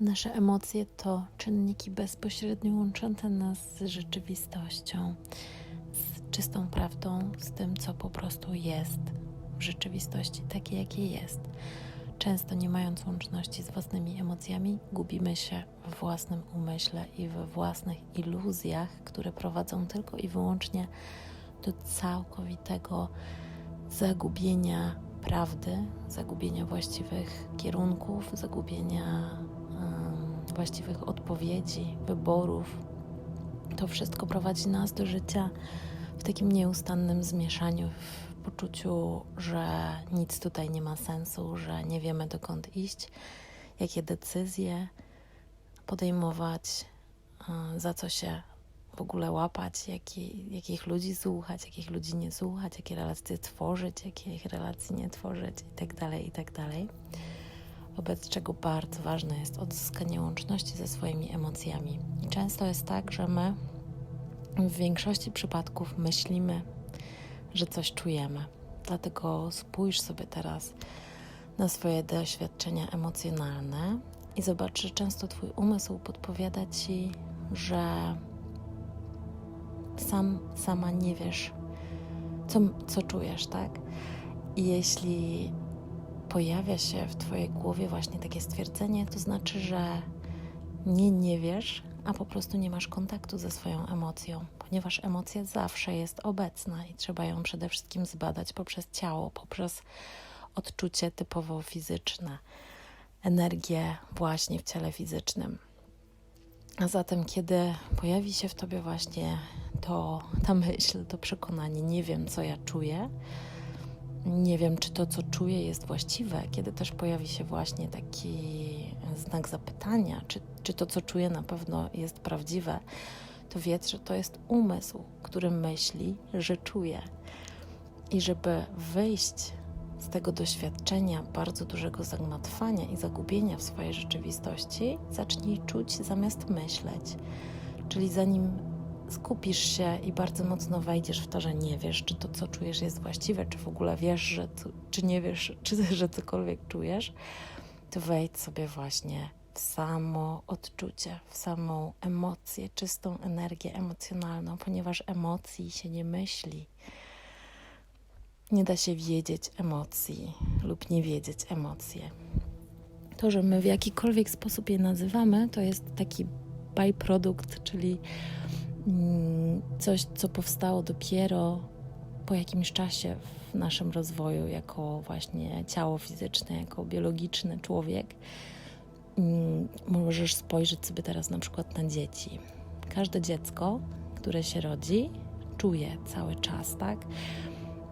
Nasze emocje to czynniki bezpośrednio łączące nas z rzeczywistością, z czystą prawdą, z tym, co po prostu jest w rzeczywistości, takie jakie jest. Często nie mając łączności z własnymi emocjami, gubimy się w własnym umyśle i we własnych iluzjach, które prowadzą tylko i wyłącznie do całkowitego zagubienia prawdy, zagubienia właściwych kierunków, zagubienia właściwych odpowiedzi, wyborów. To wszystko prowadzi nas do życia w takim nieustannym zmieszaniu, w poczuciu, że nic tutaj nie ma sensu, że nie wiemy dokąd iść, jakie decyzje podejmować, za co się w ogóle łapać, jaki, jakich ludzi słuchać, jakich ludzi nie słuchać, jakie relacje tworzyć, jakich relacji nie tworzyć itd., tak itd. Wobec czego bardzo ważne jest odzyskanie łączności ze swoimi emocjami. I często jest tak, że my w większości przypadków myślimy, że coś czujemy. Dlatego spójrz sobie teraz na swoje doświadczenia emocjonalne i zobacz, że często Twój umysł podpowiada Ci, że sam, sama nie wiesz, co, co czujesz, tak? I jeśli pojawia się w Twojej głowie właśnie takie stwierdzenie, to znaczy, że nie nie wiesz, a po prostu nie masz kontaktu ze swoją emocją, ponieważ emocja zawsze jest obecna i trzeba ją przede wszystkim zbadać poprzez ciało, poprzez odczucie typowo fizyczne, energię właśnie w ciele fizycznym. A zatem, kiedy pojawi się w tobie właśnie to, ta myśl, to przekonanie, nie wiem, co ja czuję, nie wiem, czy to, co czuję, jest właściwe, kiedy też pojawi się właśnie taki znak zapytania, czy, czy to, co czuję, na pewno jest prawdziwe, to wiedz, że to jest umysł, który myśli, że czuje. I żeby wyjść z tego doświadczenia bardzo dużego zagmatwania i zagubienia w swojej rzeczywistości, zacznij czuć zamiast myśleć. Czyli zanim skupisz się i bardzo mocno wejdziesz w to, że nie wiesz, czy to, co czujesz, jest właściwe, czy w ogóle wiesz, że, czy nie wiesz, czy, że cokolwiek czujesz, to wejdź sobie właśnie w samo odczucie, w samą emocję, czystą energię emocjonalną, ponieważ emocji się nie myśli. Nie da się wiedzieć emocji lub nie wiedzieć emocje. To, że my w jakikolwiek sposób je nazywamy, to jest taki byprodukt, czyli coś, co powstało dopiero po jakimś czasie w naszym rozwoju, jako właśnie ciało fizyczne, jako biologiczny człowiek. Mm, możesz spojrzeć sobie teraz na przykład na dzieci. Każde dziecko, które się rodzi, czuje cały czas, tak?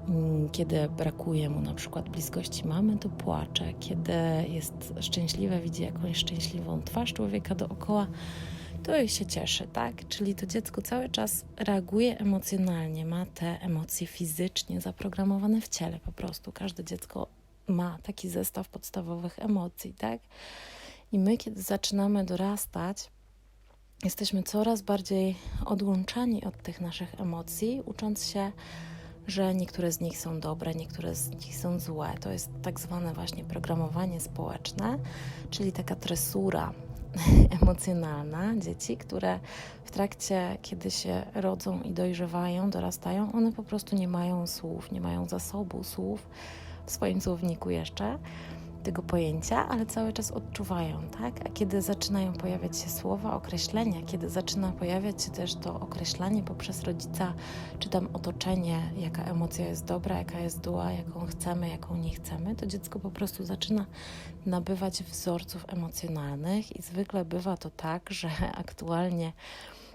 Mm, kiedy brakuje mu na przykład bliskości mamy, to płacze. Kiedy jest szczęśliwe, widzi jakąś szczęśliwą twarz człowieka dookoła, to się cieszy, tak? Czyli to dziecko cały czas reaguje emocjonalnie, ma te emocje fizycznie zaprogramowane w ciele po prostu. Każde dziecko ma taki zestaw podstawowych emocji, tak? I my, kiedy zaczynamy dorastać, jesteśmy coraz bardziej odłączani od tych naszych emocji, ucząc się że niektóre z nich są dobre, niektóre z nich są złe. To jest tak zwane właśnie programowanie społeczne, czyli taka tresura emocjonalna. Dzieci, które w trakcie, kiedy się rodzą i dojrzewają, dorastają, one po prostu nie mają słów, nie mają zasobu słów w swoim słowniku jeszcze tego pojęcia, ale cały czas odczuwają, tak? A kiedy zaczynają pojawiać się słowa, określenia, kiedy zaczyna pojawiać się też to określanie poprzez rodzica, czy tam otoczenie, jaka emocja jest dobra, jaka jest zła, jaką chcemy, jaką nie chcemy, to dziecko po prostu zaczyna nabywać wzorców emocjonalnych i zwykle bywa to tak, że aktualnie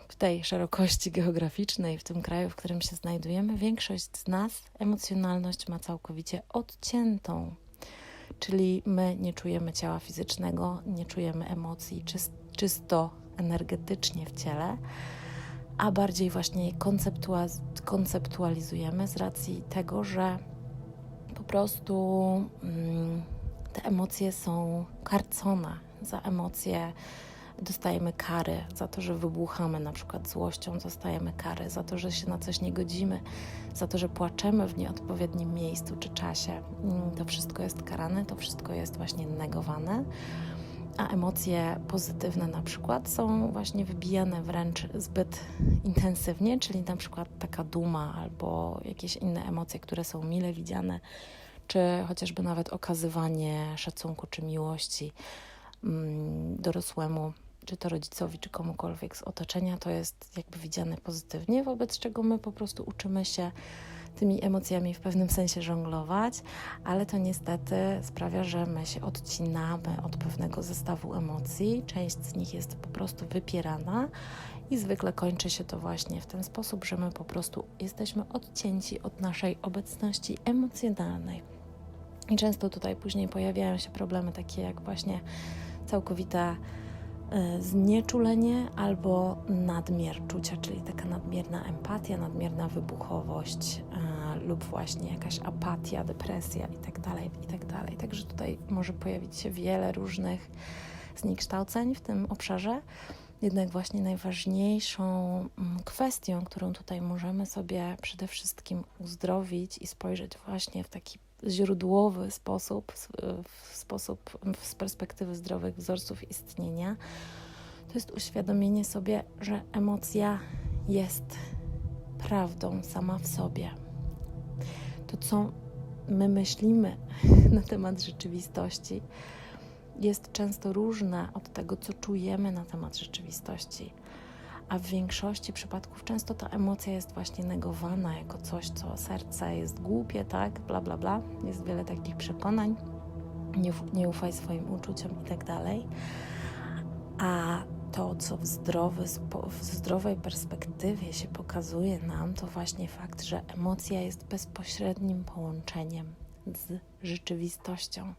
w tej szerokości geograficznej, w tym kraju, w którym się znajdujemy, większość z nas emocjonalność ma całkowicie odciętą czyli my nie czujemy ciała fizycznego, nie czujemy emocji czysto energetycznie w ciele, a bardziej właśnie je konceptualizujemy z racji tego, że po prostu mm, te emocje są karcone za emocje dostajemy kary za to, że wybuchamy na przykład złością, dostajemy kary za to, że się na coś nie godzimy, za to, że płaczemy w nieodpowiednim miejscu czy czasie. Mm, to wszystko jest karane, to wszystko jest właśnie negowane. A emocje pozytywne na przykład są właśnie wybijane wręcz zbyt intensywnie, czyli na przykład taka duma albo jakieś inne emocje, które są mile widziane, czy chociażby nawet okazywanie szacunku czy miłości mm, dorosłemu, czy to rodzicowi, czy komukolwiek z otoczenia, to jest jakby widziane pozytywnie, wobec czego my po prostu uczymy się tymi emocjami w pewnym sensie żonglować, ale to niestety sprawia, że my się odcinamy od pewnego zestawu emocji. Część z nich jest po prostu wypierana i zwykle kończy się to właśnie w ten sposób, że my po prostu jesteśmy odcięci od naszej obecności emocjonalnej. I często tutaj później pojawiają się problemy takie jak właśnie całkowita znieczulenie albo nadmiar czucia, czyli taka nadmierna empatia, nadmierna wybuchowość e, lub właśnie jakaś apatia, depresja itd., tak itd. Tak Także tutaj może pojawić się wiele różnych zniekształceń w tym obszarze. Jednak właśnie najważniejszą mm, kwestią, którą tutaj możemy sobie przede wszystkim uzdrowić i spojrzeć właśnie w taki źródłowy sposób, w sposób z perspektywy zdrowych wzorców istnienia, to jest uświadomienie sobie, że emocja jest prawdą sama w sobie. To, co my myślimy na temat rzeczywistości, jest często różne od tego, co czujemy na temat rzeczywistości a w większości przypadków często ta emocja jest właśnie negowana jako coś, co serce jest głupie, tak, bla, bla, bla. Jest wiele takich przekonań, nie, nie ufaj swoim uczuciom i tak dalej. A to, co w, zdrowy, w zdrowej perspektywie się pokazuje nam, to właśnie fakt, że emocja jest bezpośrednim połączeniem z rzeczywistością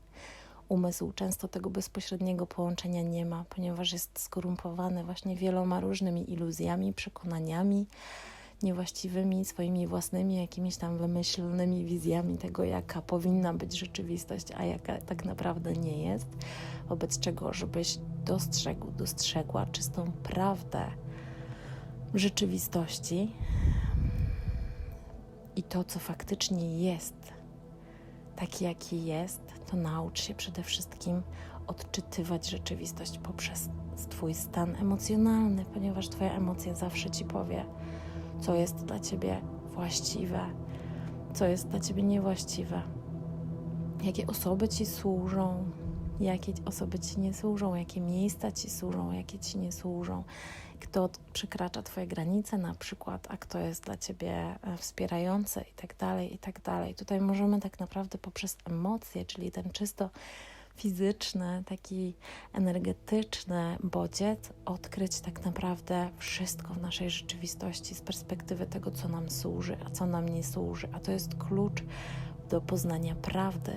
umysł często tego bezpośredniego połączenia nie ma, ponieważ jest skorumpowany właśnie wieloma różnymi iluzjami, przekonaniami niewłaściwymi, swoimi własnymi jakimiś tam wymyślonymi wizjami tego, jaka powinna być rzeczywistość, a jaka tak naprawdę nie jest. Wobec czego, żebyś dostrzegł, dostrzegła czystą prawdę rzeczywistości i to, co faktycznie jest, taki jaki jest, to naucz się przede wszystkim odczytywać rzeczywistość poprzez Twój stan emocjonalny, ponieważ Twoja emocja zawsze Ci powie, co jest dla Ciebie właściwe, co jest dla Ciebie niewłaściwe, jakie osoby Ci służą, jakie osoby Ci nie służą, jakie miejsca Ci służą, jakie Ci nie służą, kto przekracza Twoje granice na przykład, a kto jest dla Ciebie e, wspierający i tak dalej, i tak dalej. Tutaj możemy tak naprawdę poprzez emocje, czyli ten czysto fizyczny, taki energetyczny bodziec, odkryć tak naprawdę wszystko w naszej rzeczywistości z perspektywy tego, co nam służy, a co nam nie służy. A to jest klucz do poznania prawdy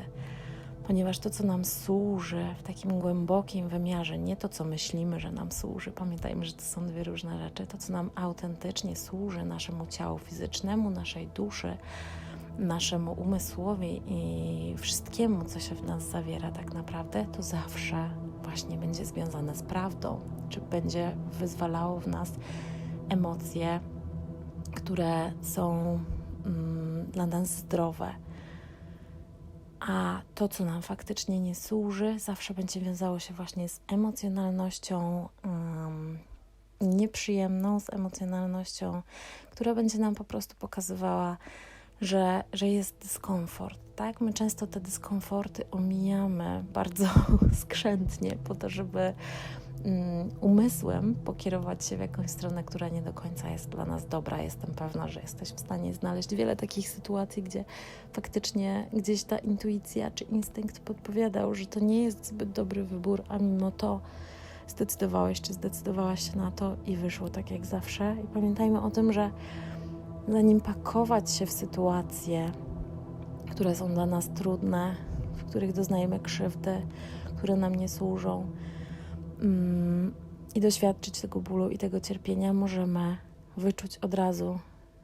ponieważ to, co nam służy w takim głębokim wymiarze, nie to, co myślimy, że nam służy, pamiętajmy, że to są dwie różne rzeczy, to, co nam autentycznie służy naszemu ciału fizycznemu, naszej duszy, naszemu umysłowi i wszystkiemu, co się w nas zawiera, tak naprawdę, to zawsze właśnie będzie związane z prawdą, czy będzie wyzwalało w nas emocje, które są mm, dla nas zdrowe a to, co nam faktycznie nie służy, zawsze będzie wiązało się właśnie z emocjonalnością um, nieprzyjemną, z emocjonalnością, która będzie nam po prostu pokazywała, że, że jest dyskomfort. Tak? My często te dyskomforty omijamy bardzo skrzętnie po to, żeby umysłem pokierować się w jakąś stronę, która nie do końca jest dla nas dobra. Jestem pewna, że jesteś w stanie znaleźć wiele takich sytuacji, gdzie faktycznie gdzieś ta intuicja czy instynkt podpowiadał, że to nie jest zbyt dobry wybór, a mimo to zdecydowałeś czy zdecydowałaś się na to i wyszło tak jak zawsze. I pamiętajmy o tym, że zanim pakować się w sytuacje, które są dla nas trudne, w których doznajemy krzywdy, które nam nie służą, mm, i doświadczyć tego bólu i tego cierpienia, możemy wyczuć od razu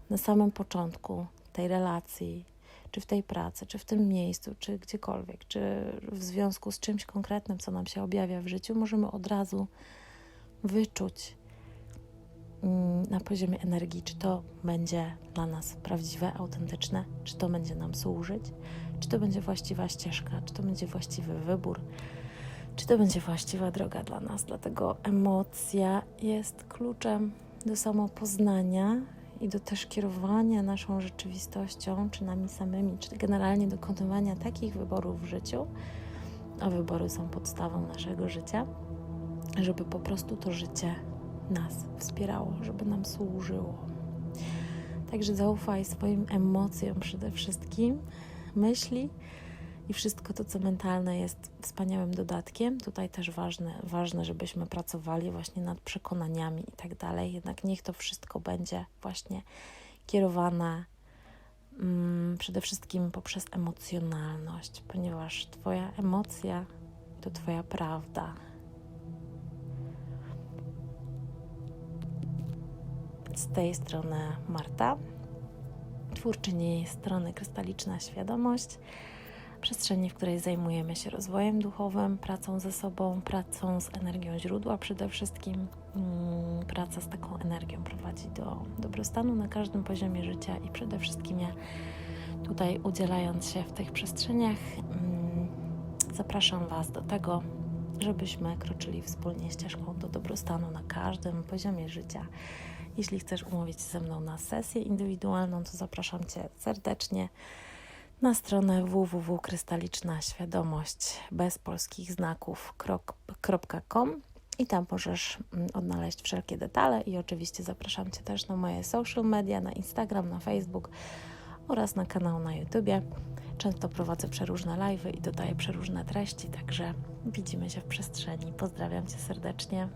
na samym początku tej relacji, czy w tej pracy, czy w tym miejscu, czy gdziekolwiek, czy w związku z czymś konkretnym, co nam się objawia w życiu, możemy od razu wyczuć mm, na poziomie energii, czy to będzie dla nas prawdziwe, autentyczne, czy to będzie nam służyć, czy to będzie właściwa ścieżka, czy to będzie właściwy wybór czy to będzie właściwa droga dla nas. Dlatego emocja jest kluczem do samopoznania i do też kierowania naszą rzeczywistością, czy nami samymi, czy generalnie dokonywania takich wyborów w życiu, a wybory są podstawą naszego życia, żeby po prostu to życie nas wspierało, żeby nam służyło. Także zaufaj swoim emocjom przede wszystkim, myśli i wszystko to, co mentalne, jest wspaniałym dodatkiem. Tutaj też ważne, ważne, żebyśmy pracowali właśnie nad przekonaniami i tak dalej. Jednak niech to wszystko będzie właśnie kierowane mm, przede wszystkim poprzez emocjonalność, ponieważ Twoja emocja to Twoja prawda. Z tej strony Marta, twórczyni strony Krystaliczna Świadomość przestrzeni, w której zajmujemy się rozwojem duchowym, pracą ze sobą, pracą z energią źródła przede wszystkim. Mm, Praca z taką energią prowadzi do dobrostanu na każdym poziomie życia i przede wszystkim ja tutaj udzielając się w tych przestrzeniach, mm, zapraszam Was do tego, żebyśmy kroczyli wspólnie ścieżką do dobrostanu na każdym poziomie życia. Jeśli chcesz umówić się ze mną na sesję indywidualną, to zapraszam Cię serdecznie na stronę www.krystalicznaświadomość i tam możesz mm, odnaleźć wszelkie detale i oczywiście zapraszam Cię też na moje social media, na Instagram, na Facebook oraz na kanał na YouTubie. Często prowadzę przeróżne live'y i dodaję przeróżne treści, także widzimy się w przestrzeni. Pozdrawiam Cię serdecznie.